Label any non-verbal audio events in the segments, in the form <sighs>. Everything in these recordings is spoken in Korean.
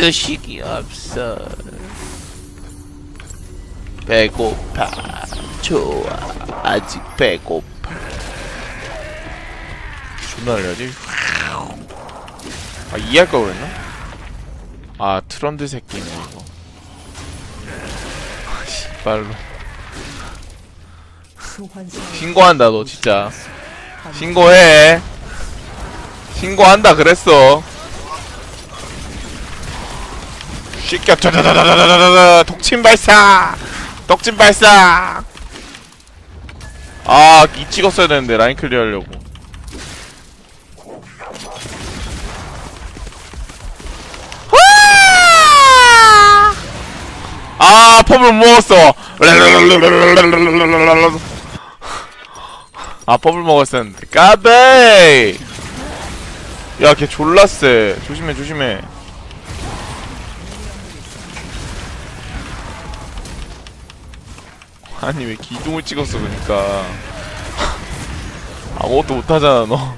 휴식이 없어. 배고파. 좋아. 아직 배고파. 존나 ner려야지. 아 이해할 걸 그랬나? 아 트런드 새끼네 이거. 아, 씨발로. 신고한다 너 진짜. 신고해. 신고한다 그랬어. 시켜 다다다다다다다 독침 발사. 독침 발사. 아, 이 찍었어야 되는데 라인 클리어 하려고. 아, 펌을 먹었어. 아, 펌을 먹었었는데. 까베이! 야, 걔 졸라 세. 조심해, 조심해. 아니 왜 기둥을 찍었어 그러니까. 아무것도 못하잖아 너.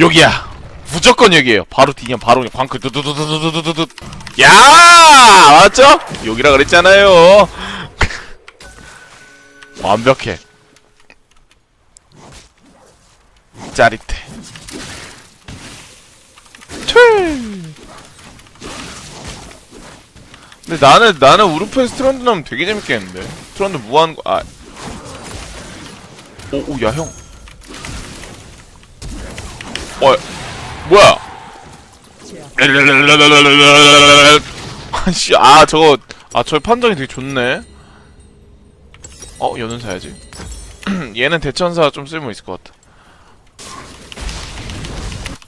여기야! 무조건 여기에요. 바로 뒤면 바로 그냥 방크 두두두두두두두 야! 맞죠? 여기라 그랬잖아요. <laughs> 완벽해. 짜릿해. 근데 나는 나는 우르페 스트런드 나면 되게 재밌겠는데? 트런드 무한 거 아. 오오야 형. 어 뭐야? 아씨 아 저거 아저 판정이 되게 좋네. 어 연운 사야지. <clears throat> 얘는 대천사 좀 쓸모 있을 것 같아.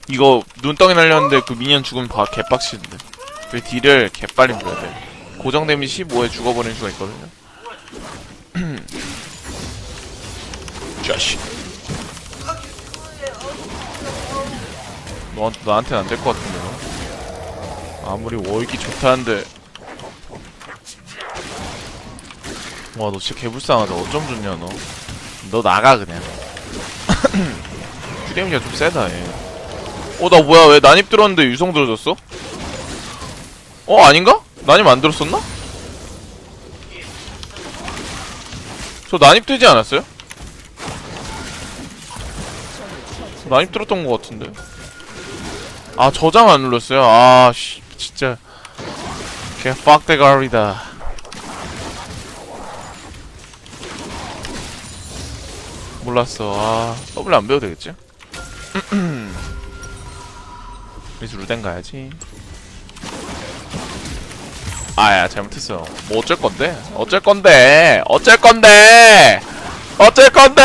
이거 눈덩이 날렸는데 그 미니언 죽으면 바 개빡치는데. 그 딜을 개빨리 물어야 돼. 고정 데미지 15에 죽어버리는 수가 있거든요. 자식. 너, 나한테는 안 될 것 같은데, 너. 아무리 워익이 좋다는데. 와, 너 진짜 개불쌍하다. 어쩜 좋냐, 너. 너 나가, 그냥. <clears throat> 큐데미가 좀 세다, 얘. 어, 나 뭐야, 왜 난입 들었는데 유성 들어졌어? 어, 아닌가? 난입 안 들었었나? 저 난입 되지 않았어요? 난입 들었던 것 같은데. 아, 저장 안 눌렀어요? 아, 씨, 진짜. 개 빡대가리다. 몰랐어. 아, 더블 안 배워도 되겠지? <clears throat> 그래서 루덴 가야지. 아야 잘못했어. 뭐 어쩔 건데? 어쩔 건데? 어쩔 건데? 어쩔 건데?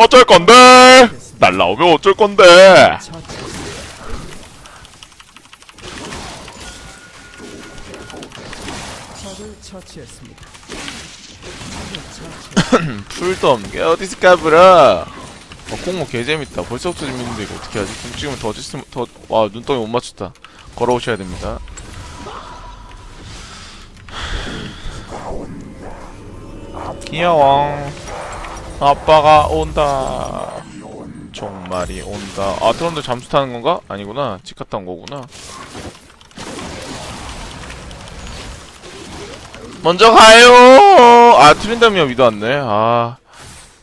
어쩔 건데? 날라오면 어쩔 건데? <coughs> 풀덤 게 어디서 까불어? 어, 콩모 개재밌다. 벌써부터 재밌는데 이거 어떻게 하지? 좀 찍으면 더 찍으면 더... 와 눈덩이 못 맞췄다. 걸어오셔야 됩니다. <sighs> 귀여워. 아빠가 온다. 종말이 온다. 아 트런드 잠수 타는 건가? 아니구나. 치카타 온 거구나. 먼저 가요. 아 트린다미아 위도 왔네. 아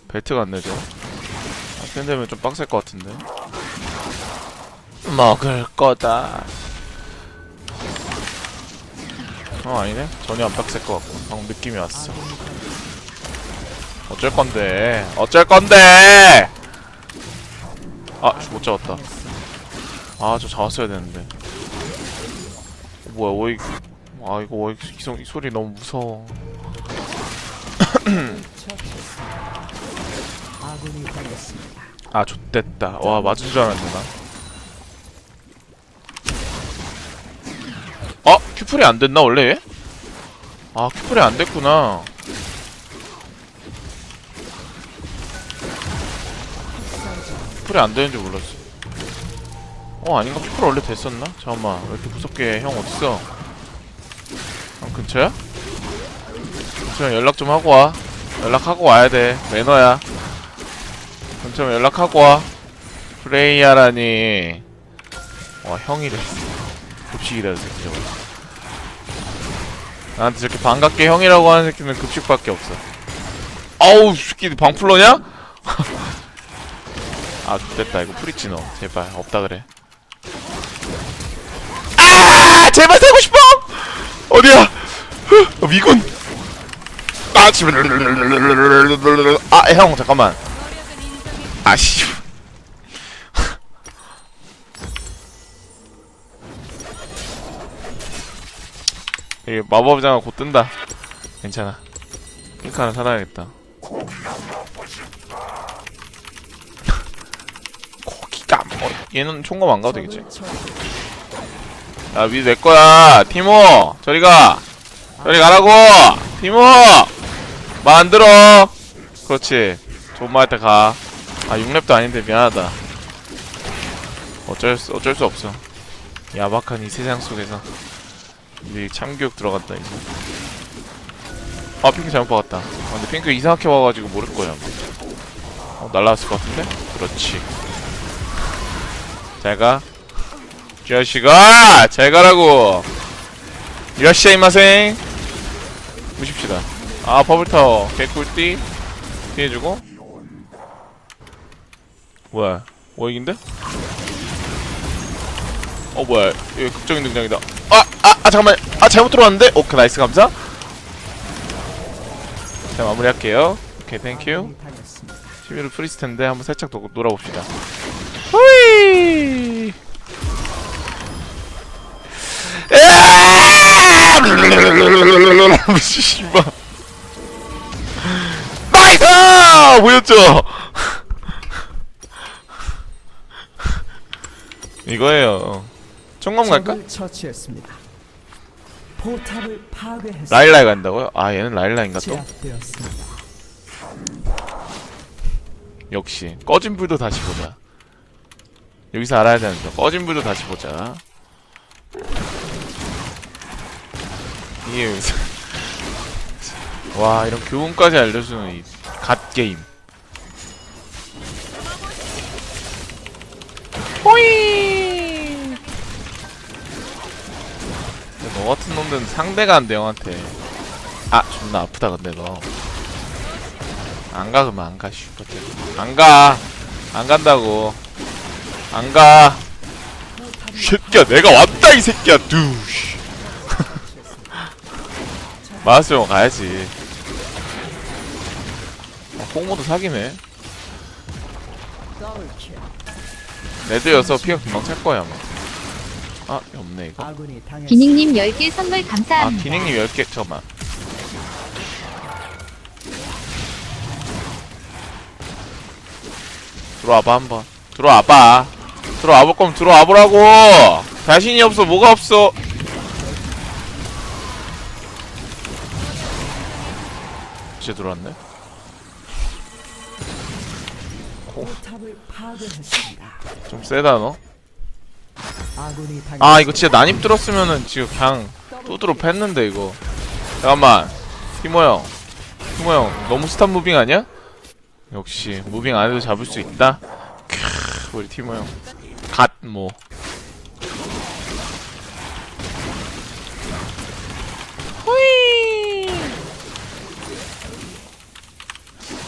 벨트가 안 내죠. 아, 트린다미아 좀 빡셀 것 같은데. 먹을 거다. 어 아니네. 전혀 안 빡셀 것 같고. 방금 느낌이 왔어. 어쩔 건데. 어쩔 건데. 아못 잡았다. 아 저 잡았어야 되는데. 어, 뭐야 오이. 아 이거 오이 이, 소- 이 소리 너무 무서워. 아 좆됐다 와 맞은 줄 알았네 나 어? 큐플이 안 됐나 원래 얘? 아 큐플이 안 됐구나 큐플이 안 되는 줄 몰랐어 어 아닌가 큐플 원래 됐었나? 잠깐만 왜 이렇게 무섭게 해? 형 어딨어? 형 근처야? 근처에 연락 좀 하고 와 연락하고 와야 돼 매너야 근처에 연락하고 와 프레이야라니 와 형이래 급식이다 이 새끼 저거 나한테 저렇게 반갑게 형이라고 하는 새끼는 급식밖에 없어 아우 이 새끼 방풀러냐? <laughs> 아 됐다. 이거 프리치 너 제발. 없다 그래. 아! 제발 살고 싶어! 어디야? 어, 미군! 아 지금 아형 잠깐만. 아씨. <laughs> 이 마법장아 곧 뜬다. 괜찮아. 핑크 하나 사놔야겠다 거기가 뭐 얘는 총검 안 가도 되겠지. 야, 위내 거야. 티모, 저리 가. 저리 가라고. 티모, 만들어. 그렇지. 존마할 때 가. 아, 6렙도 아닌데 미안하다. 어쩔 수, 어쩔 수 없어. 야박한 이 세상 속에서 우리 참교육 들어갔다 이제. 아, 핑크 잘못 박았다. 아, 근데 핑크 이상하게 와가지고 모를 거야. 어, 날라왔을 것 같은데? 그렇지. 잘 가. 이 자식아! 잘 가라고! 이라시아 이마생! 무십시다. 아, 버블타워. 개꿀띠. 피해주고. 뭐야. 워익인데? 어, 뭐야. 이거 극적인 등장이다. 아! 아! 아, 잠깐만. 아, 잘못 들어왔는데? 오케이, 나이스, 감사. 자, 마무리할게요. 오케이, 땡큐. 아군이 당했습니다. 11월 프리스텐데 한번 살짝 더 놀아봅시다. 호이! 으아! 씨발. 나이스! 보였죠? 이거예요. 총검 갈까? 적을 처치했습니다. 포탑을 파괴했습니다. 라일라이 간다고요? 아 얘는 라일라인가 또? 제압되었습니다. 역시 꺼진 불도 다시 보자. 여기서 알아야 되는 거. 꺼진 불도 다시 보자. 이게 <laughs> 와 이런 교훈까지 알려주는 이 갓 게임. 호이. 근데 너 같은 놈들은 상대가 안돼 형한테. 아 존나 아프다 근데 너. 안가 그러면 안가 슈퍼트 안가 안 간다고 안가 이 새끼야 내가 왔다 이 새끼야 두씨 마스형 가야지. 아, 홍모도 사기네. 레드여서 피가 금방 찰 거야 아마. 아 없네 이거. 기닝님 10개 선물 아 감사합니다. 기능님 10개 잠깐만. 들어와봐 한번. 들어와봐. 들어와볼 거면 들어와보라고! 자신이 없어 뭐가 없어 이제 들어왔네? 파괴했습니다. 좀 세다 너. 아 이거 진짜 난입 들었으면은 지금 그냥 뚜드러 팼는데 이거. 잠깐만. 티모 형. 티모 형 너무 스탑 무빙 아니야? 역시 무빙 안 해도 잡을 수 있다? 크 우리 티모 형 갓 뭐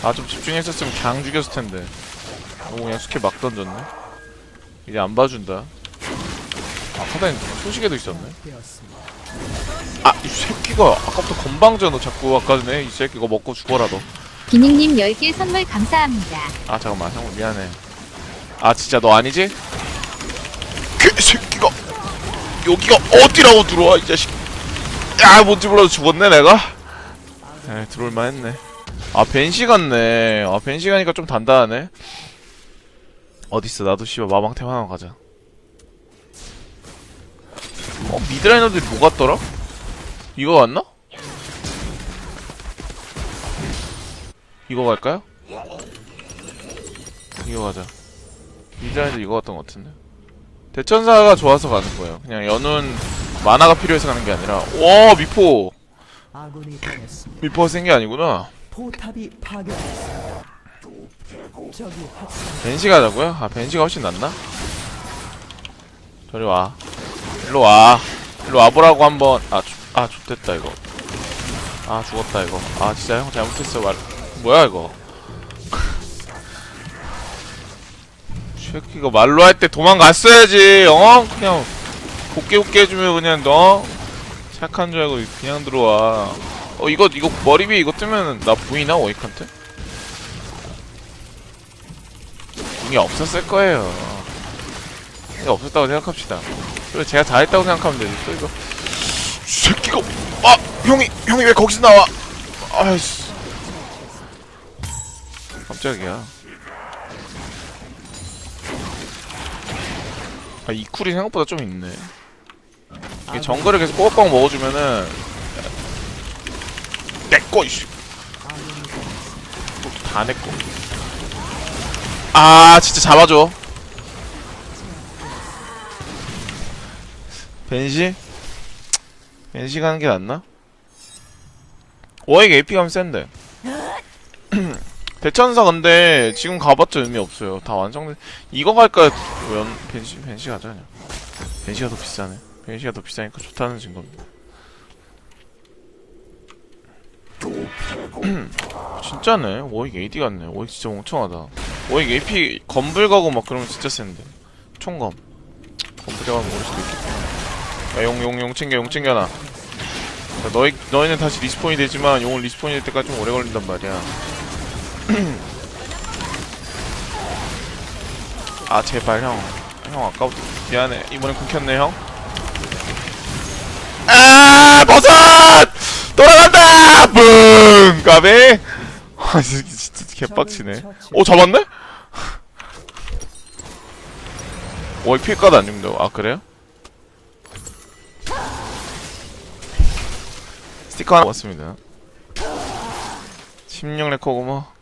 아 좀 집중했었으면 그냥 죽였을 텐데 너무 그냥 스킬 막 던졌네 이제 안 봐준다 아, 카다인 소식에도 있었네. 아, 이 새끼가 아까부터 건방져 너 자꾸 아까 전에 이 새끼가 먹고 죽어라 너. 기닝님 10개 선물 감사합니다. 아 잠깐만 형님 미안해. 아 진짜 너 아니지? 그 새끼가 여기가 어디라고 들어와 이 자식. 야 뭔지 몰라도 죽었네 내가. 에 들어올만 했네. 아 벤시 같네. 아 벤시 가니까 좀 단단하네. 어딨어 나도 씨발 마방템 하나 가자. 어 미드라이너들이 뭐 같더라? 이거 같나? 이거 갈까요? 이거 가자. 미드라이너 이거 같던 것 같은데. 대천사가 좋아서 가는 거예요. 그냥 연운 만화가 필요해서 가는 게 아니라 와 미포. 미포가 센 게 아니구나. 포탑이 파괴됐습니다. 벤시 가자고요? 아 벤시가 훨씬 낫나? 저리 와. 일로 와. 일로 와보라고 한번. 아, 주, 아 좋됐다 이거. 아 죽었다 이거. 아 진짜 형 잘못했어 말 뭐야 이거? <laughs> 새끼가 말로 할 때 도망갔어야지. 어? 그냥 곱게 곱게 해주면 그냥 너? 착한 줄 알고 그냥 들어와 어 이거 이거 머리 위에 이거 뜨면 나 보이나 워이칸트? 궁이 없었을 거예요. 없었다고 생각합시다. 그리고 제가 다 했다고 생각하면 되지 또 이거. 이 새끼가 아 형이 형이 왜 거기서 나와? 아이씨. 깜짝이야. 아이 쿨이 생각보다 좀 있네. 이게 정글을 계속 꼬박꼬박 먹어주면은 내꺼 이씨. 다 내꺼. 아 진짜 잡아줘. 벤시? 벤시 가는 게 낫나? 워익 AP 가면 센데. <clears throat> 대천사 근데 지금 가봤자 의미 없어요. 다 완성돼 이거 갈까? 연 벤시 벤시 가자 그냥. 벤시가 더 비싸네. 벤시가 더 비싸니까 좋다는 증거입니다 <clears throat> 진짜네. 워익 AD 같네. 워익 진짜 멍청하다. 워익 AP 검불 가고 막 그러면 진짜 센데. 총검. 검불 가면 모를 수도 있겠구나 야용 용 용 챙겨 용 챙겨놔. 자, 너희, 너희는 다시 리스폰이 되지만 용은 리스폰이 될 때까지 좀 오래 걸린단 말이야. <clears throat> 아 제발 형. 형 아까부터 미안해. 이번엔 끊겼네 형. 아 버섯 돌아간다. 뿡 까베. 아 진짜, 진짜 개빡치네. 오 잡았네? 오 피해가도 안 줍니다. 아 그래요? 스티커 하나 왔습니다. 16레커고 뭐.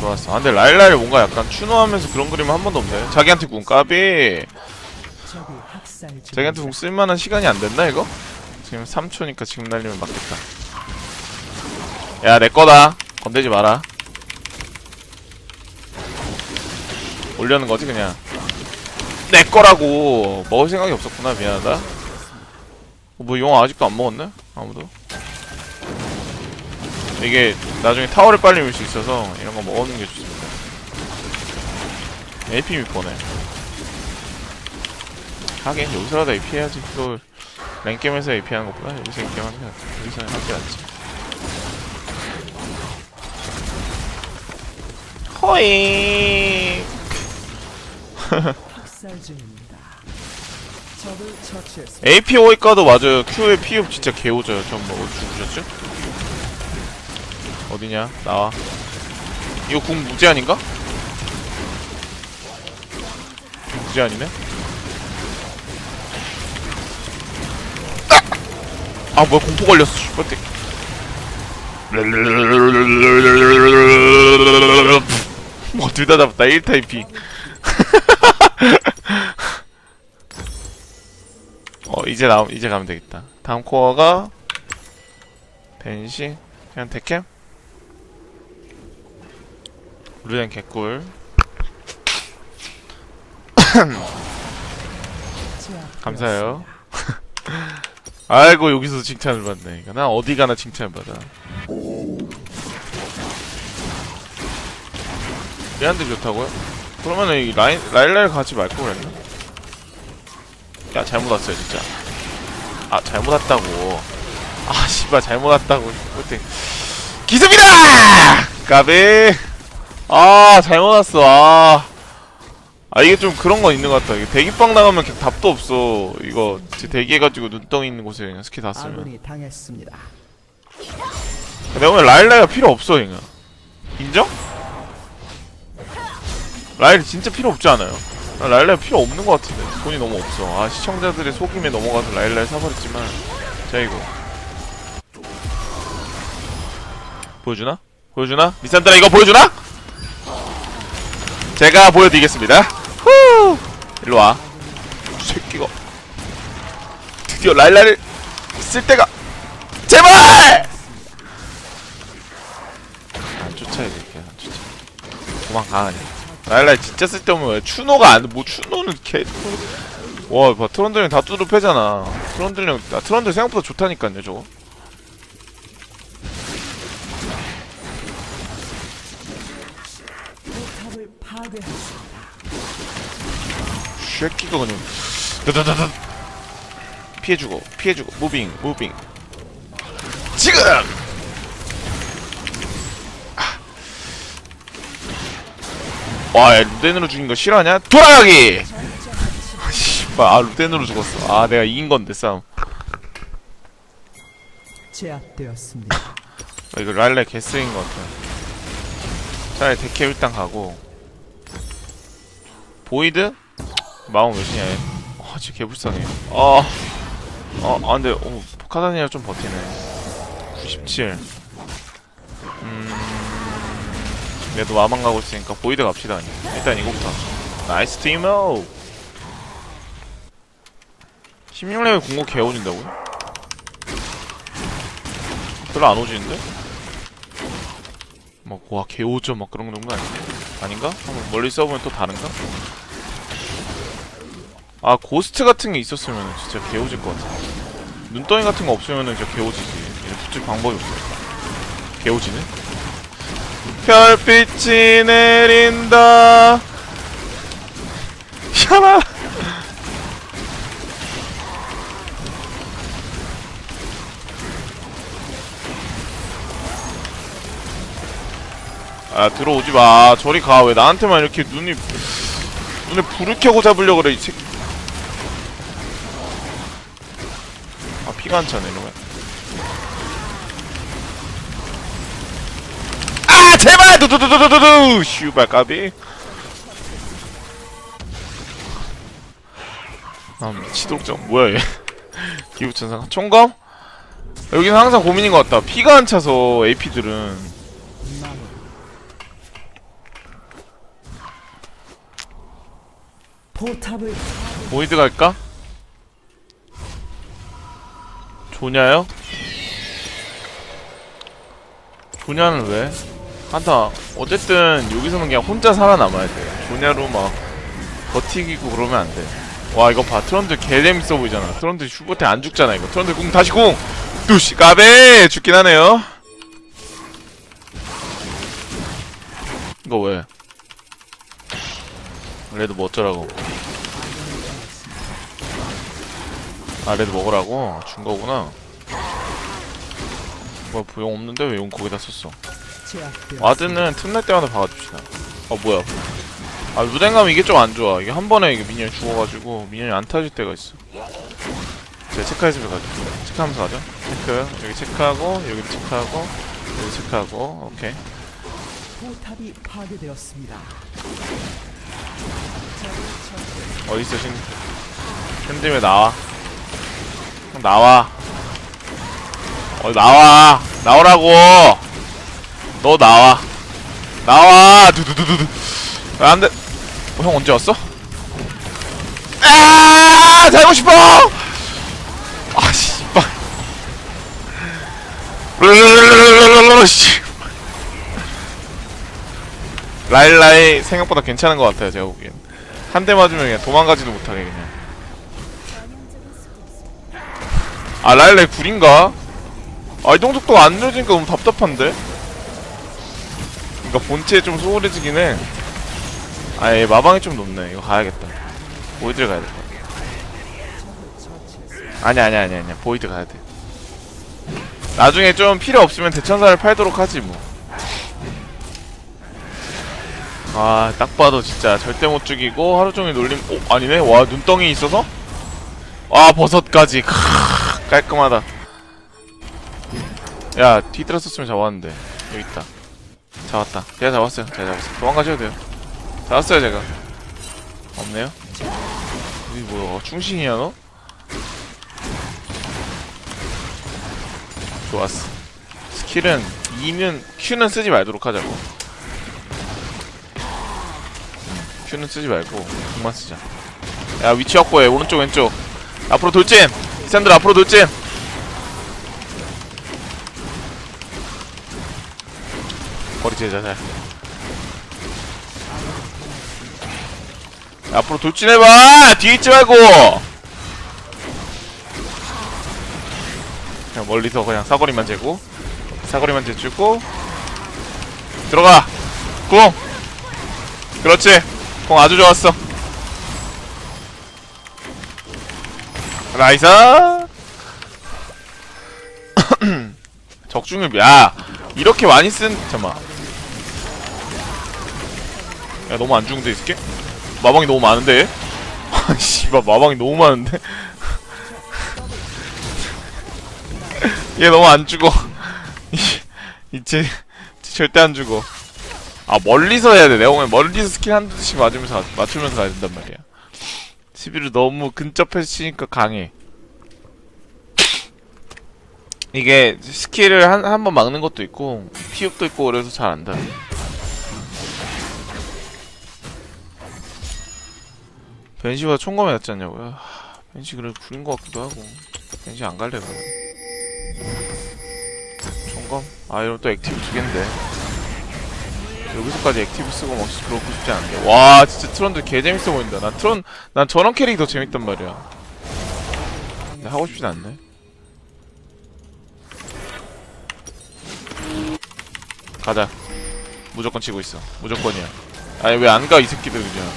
좋았어. 아, 근데 라일라일 뭔가 약간 추노하면서 그런 그림 한 번도 없네. 자기한테 궁 까비. 자기한테 궁 쓸만한 시간이 안 됐나 이거? 지금 3초니까 지금 날리면 맞겠다. 야, 내 거다. 건들지 마라. 올려는 거지 그냥. 내 거라고. 먹을 생각이 없었구나. 미안하다. 어, 뭐용 아직도 안 먹었네? 아무도. 이게 나중에 타워를 빨리 밀 수 있어서 이런 거 먹어놓는 게 좋습니다. AP 밑보네. 하긴 여기서라도 AP 해야지. 또 랭겜에서 AP 하는 것보다 여기서 AP 낫지. 여기서 하는 게 낫지. 호잉. AP 호이까도 맞아요. Q의 피흡 진짜 개오져요. 전뭐 어디 죽으셨죠? 어디냐? 나와. 이거 궁 무제한인가? 무제한이네? 아! 아 뭐야 공포 걸렸어 슈퍼티 뭐둘 다 잡았다 1타입 <laughs> 어 이제 나 이제 가면 되겠다. 다음 코어가 벤시 그냥 데캠 루덴 개꿀 <coughs> 감사해요. <laughs> 아이고 여기서 칭찬을 받네. 난 어디 가나 칭찬 받아. 얘한테 좋다고요? 그러면은 이 라인 라일라를 같이 말걸 그랬나? 야 잘못 왔어요 진짜. 아 잘못 왔다고. 아 씨발 잘못 왔다고. 그때 기습이다! 까베. 아 잘못 왔어. 아. 아 이게 좀 그런 거 있는 것 같다. 이게 대기빵 나가면 그냥 답도 없어. 이거 제 대기해가지고 눈덩이 있는 곳에 그냥 스킬 다 쓰면. 아군이 당했습니다. 내가 보면 라일라가 필요 없어 그냥. 인정? 라일 진짜 필요 없지 않아요? 나 라일라 필요 없는 것 같은데 돈이 너무 없어. 아 시청자들의 속임에 넘어가서 라일라를 사버렸지만 자 이거 보여주나? 보여주나? 미산드라 이거 보여주나? 제가 보여드리겠습니다. 후 일로 와. 이 새끼가 드디어 라일라를 쓸 때가 제발! 안 쫓아야 될게 안 쫓아. 도망가 그냥. 라일라 진짜 쓸데없는 왜 추노가 안, 뭐 추노는 개, 와, 봐, 트런들링 다 뚜루 패잖아. 트런들링, 아, 트런들 생각보다 좋다니까요, 저거. 쉐끼가 그냥 드드드드 피해주고 피해주고 무빙 무빙 지금 아. 와 야, 루덴으로 죽인 거 싫어하냐? 돌아가기! 씨발 아 루덴으로 죽었어 아 내가 이긴 건데 싸움 제압되었습니다. 아, 이거 랄레 개쓰인 것 같아 차라리 데캐 일단 가고 보이드? 마음 몇이냐 얘 아, 진짜 개불쌍해 아, 아, 아 근데 어, 카다니아 좀 버티네 97 음... 얘도 마방 가고 있으니까 보이드 갑시다. 일단 이거부터 나이스 팀오 16레벨 공고 개오진다고요? 별로 안 오지는데? 막, 와, 개오죠, 막 그런 정도 아닌데? 아닌가? 한번 멀리 써보면 또 다른가? 아, 고스트 같은 게 있었으면 진짜 개오질 것 같아. 눈덩이 같은 거 없으면 은 진짜 개오지지. 이제 붙일 방법이 없어. 개오지네? 별빛이 내린다. <laughs> 샤라! 아 들어오지 마 저리 가 왜 나한테만 이렇게 눈이 눈에 불을 켜고 잡으려 그래 이 새끼 아 피가 안 차네 이러면. 아 제발! 두두두두두두 슈발 까비. 아 미치도록 점. 뭐야 얘. <laughs> 기부천상. 총검? 여기는 항상 고민인 것 같다. 피가 안 차서 AP들은. 포탑을 보이드 갈까? 조냐요? 조냐는 왜? 한타 어쨌든 여기서는 그냥 혼자 살아남아야 돼 조냐로 막 버티기고 그러면 안 돼 와 이거 봐. 트런들 개 재밌어 보이잖아. 트런들 슈퍼테 안 죽잖아 이거. 트런들 궁 다시 궁 뚜시 까베! 죽긴 하네요. 이거 왜? 레드 뭐 어쩌라고 아 레드 먹으라고? 준 거구나. 뭐야 부용 없는데 왜 용 거기다 썼어. 와드는 틈날 때마다 박아줍시다. 어 뭐야. 아 루덴감 이게 좀 안 좋아. 이게 한 번에 이게 미니언 죽어가지고 미니언이 안 터질 때가 있어. 제가 체크해서 가죠. 체크하면서 가죠. 체크. 여기 체크하고 여기 체크하고 여기 체크하고. 오케이. 포탑이 파괴되었습니다. 어딨어 신? 현dim에 나와. 형 나와. 어 나와. 나오라고. 너 나와. 나와. 두두두두두. 아, 안돼. 어, 형 언제 왔어? 아 살고 싶어! 아씨 빡 라일라이 생각보다 괜찮은 것 같아요 제가 보기엔 한 대 맞으면 그냥 도망가지도 못하게 그냥 아 라일라이 굴인가? 아 이동 속도가 안 늦으니까 너무 답답한데? 그니까 본체에 좀 소홀해지긴 해 아예 마방이 좀 높네 이거 가야겠다 보이드를 가야 돼 아니 아니 아니 아니 보이드 가야 돼 나중에 좀 필요 없으면 대천사를 팔도록 하지 뭐 아, 딱 봐도 진짜 절대 못 죽이고 하루 종일 놀림. 오, 아니네. 와, 눈덩이 있어서? 와, 버섯까지. 크, 깔끔하다. 야, 뒤들었었으면 잡았는데. 여기 있다. 잡았다. 제가 잡았어요. 제가 잡았어요. 도망가셔도 돼요. 잡았어요, 제가. 없네요. 이 뭐야? 충신이야 너? 좋았어. 스킬은 2는 Q는 쓰지 말도록 하자고. Q는 쓰지 말고 궁만 쓰자 야 위치 확보해 오른쪽 왼쪽 앞으로 돌진 샌들 앞으로 돌진. 거리 제자 잘 앞으로 돌진해봐! 뒤에 있지 말고! 그냥 멀리서 그냥 사거리만 재고 사거리만 재주고. 들어가! 쿵 그렇지! 쿵 아주 좋았어 나이스 <clears throat> 적중을 야 이렇게 많이 쓴 잠깐만 야 너무 안이 새끼? 마방이 너무 많은데? 아 <laughs> 씨발 마방이 너무 많은데? <laughs> 얘 너무 안 죽어 <laughs> 이- 이제 절대 안 죽어 아 멀리서 해야 돼 내가 보면 멀리서 스킬 한두 대씩 맞으면서 가- 맞추면서 가야 된단 말이야 11을 너무 근접해서 치니까 강해. 이게 스킬을 한 한 번 막는 것도 있고 피흡도 있고 그래서 잘 안다 벤시보다 총검이 낫지 않냐고요? 하, 벤시 그래도 구린 것 같기도 하고. 벤시 안 갈래 그러면. 총검? 아 이러면 또 액티브 두 갠데 여기서까지 액티브 쓰고 막 그러고 싶지 않은데. 와 진짜 트론들 개 재밌어 보인다. 난 트론 난 저런 캐릭이 더 재밌단 말이야. 근데 하고 싶진 않네. 가자. 무조건 치고 있어. 무조건이야. 아니 왜 안 가 이 새끼들 그냥.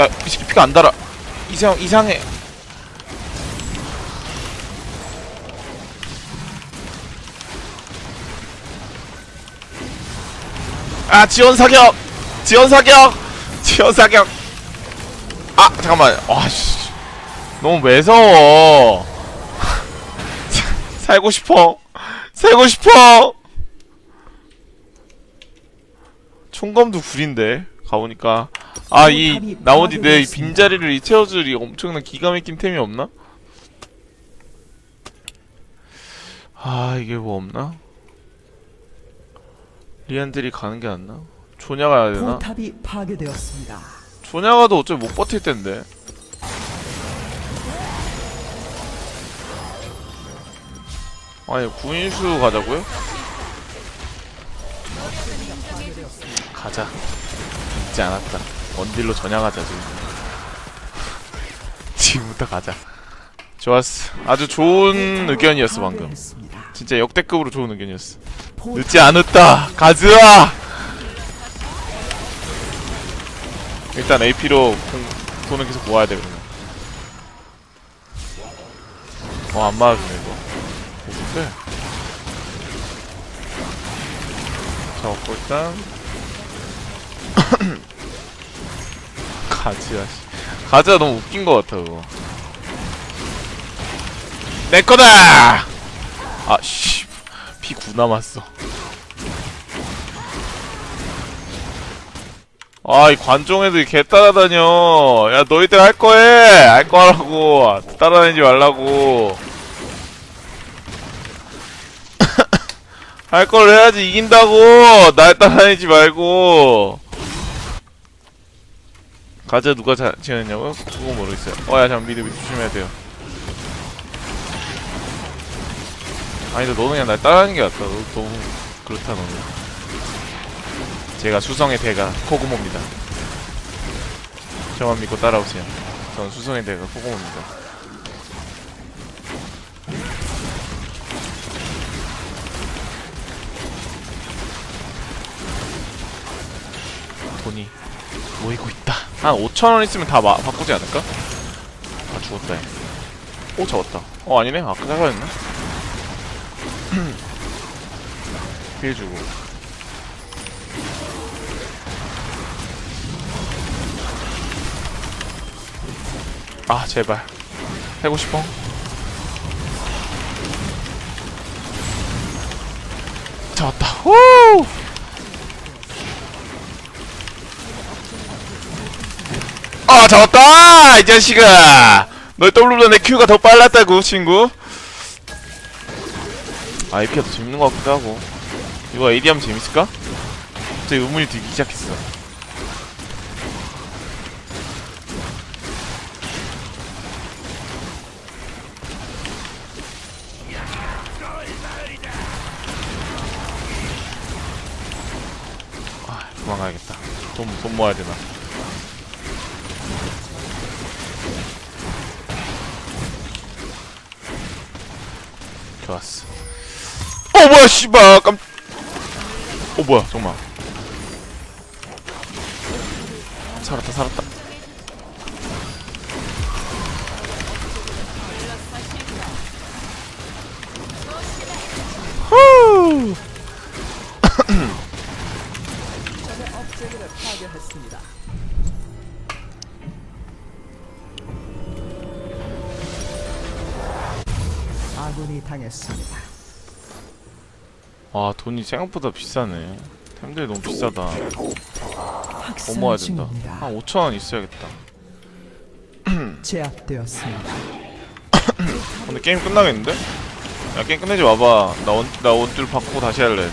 야, 이 새끼 피가 안 달아. 이상, 이상해. 아, 지원 사격! 지원 사격! 지원 사격! 아, 잠깐만. 아, 씨. 너무 매서워. <laughs> 살고 싶어. 살고 싶어! 총검도 구린데, 가보니까. 아, 이, 나머지 내 빈자리를 이 채워줄 이 엄청난 기가 막힌 템이 없나? 아, 이게 뭐 없나? 리안들이 가는 게 낫나? 조냐 가야 되나? 포탑이 파괴되었습니다. 조냐 가도 어차피 못 버틸 텐데. 아니, 구인수 가자고요? 가자. 잊지 않았다. 원딜로 전향하자, 지금. <laughs> 지금부터 가자. 좋았어. 아주 좋은 의견이었어, 방금. 진짜 역대급으로 좋은 의견이었어. 포- 늦지 않았다. 가즈아. 일단 AP로 돈은 계속 모아야 돼 그러면. 어안 맞아주네 이거. 어떡해? 잡았고 일단 <coughs> 가즈아 씨. 가즈아 너무 웃긴 것 같아 그거. 내 거다. 아씨 피 9 남았어. 아, 이 관종 애들이 개 따라다녀. 야, 너희들 할 거 해! 할거 하라고. 따라다니지 말라고. <coughs> 할 걸 해야지 이긴다고! 날 따라다니지 말고. 가자 누가 자, 지었냐고요? 그거 모르겠어요. 어, 야, 잠 미드 미드 조심해야 돼요. 아니다, 너는 그냥 날 따라하는 게 낫다. 너 너무 그렇다, 너는. 제가 수성의 대가 코구모입니다. 저만 믿고 따라오세요. 전 수성의 대가 코구모입니다. 돈이 모이고 있다. 한 5천 원 있으면 다 마, 바꾸지 않을까? 아 죽었다. 얘. 오 잡았다. 어 아니네. 아까 잡아였나? <clears throat> 피해주고. 아 제발. 해고 싶어. 잡았다. 후! 아 잡았다! 이 자식아! 너의 W보다 내 Q가 더 빨랐다고 친구 IP가 더 재밌는 것 같기도 하고. 이거 AD 하면 재밌을까? 갑자기 의문이 들기 시작했어. 아 도망가야겠다. 돈, 돈 모아야 되나? 좋았어. 어, 뭐야, 씨발. 깜, 어, 뭐야, 정말. 살았다, 살았다. 아군이 당했습니다. 아, 돈이 생각보다 비싸네. 템들이 너무 비싸다. 뭐 학살 모아야 된다. 한 5천원 있어야겠다. <clears throat> 제압되었습니다. 근데 게임 끝나겠는데? 야, 게임 끝내지 마봐. 나 원, 나 원줄 바꾸고 다시 할래.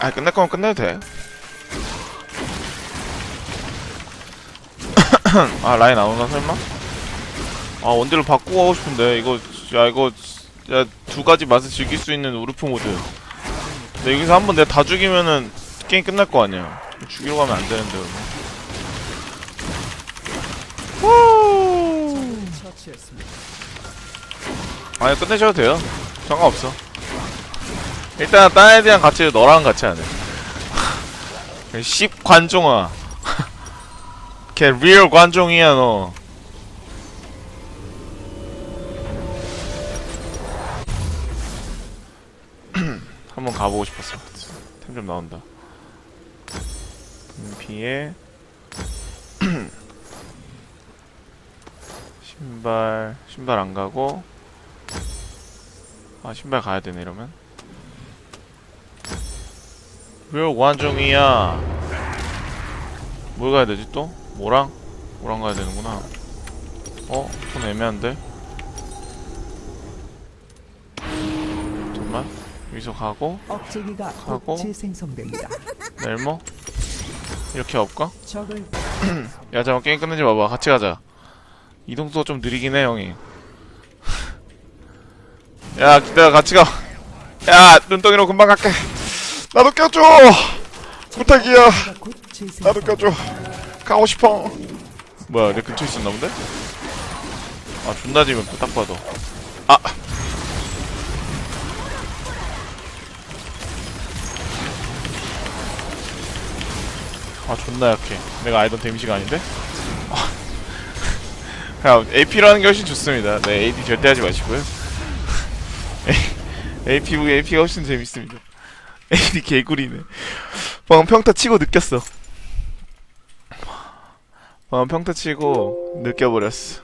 아, 끝낼 거면 끝내도 돼. <clears throat> 아, 라인 안 오나, 설마? 아, 원딜을 바꾸고 하고 싶은데, 이거, 야, 이거, 야, 두 가지 맛을 즐길 수 있는 우르프 모드. 근데 여기서 한번 내가 다 죽이면은 게임 끝날 거 아니야. 죽이러 가면 안 되는데. 아니 끝내셔도 돼요 상관없어 일단 딴 애들이랑 같이 너랑 같이 하네 <laughs> 씹 관종아 <laughs> 걔 리얼 관종이야 너 한번 가보고 싶었어 템 좀 나온다 피에 <clears throat> 신발 신발 안 가고 아 신발 가야 되네 이러면 왜 완종이야 뭘 가야 되지 또? 뭐랑? 뭐랑 가야 되는구나 어? 돈 애매한데? 잠깐만 여기서 가고 억제기가 하고. 곧 재생성됩니다. 넬모 이렇게 없까? 적을 <clears throat> 야 잠깐 게임 끝내지 마봐. 같이 가자. 이동수가 좀 느리긴 해 형이. <laughs> 야 기다려 같이 가야 눈덩이로 금방 갈게. 나도 껴줘! 부탁이야. 재생성. 나도 껴줘. 가고 싶어. 뭐야 내 근처에 있었나 본데? 아 존나 지면 딱 봐도. 아 아 존나 약해. 내가 알던 데미지가 아닌데? <laughs> 야 AP라는 게 훨씬 좋습니다. 네 AD 절대 하지 마시고요. <laughs> AP AP가 훨씬 재밌습니다. <laughs> AD 개구리네. 방금 평타 치고 느꼈어. 방금 평타 치고 느껴버렸어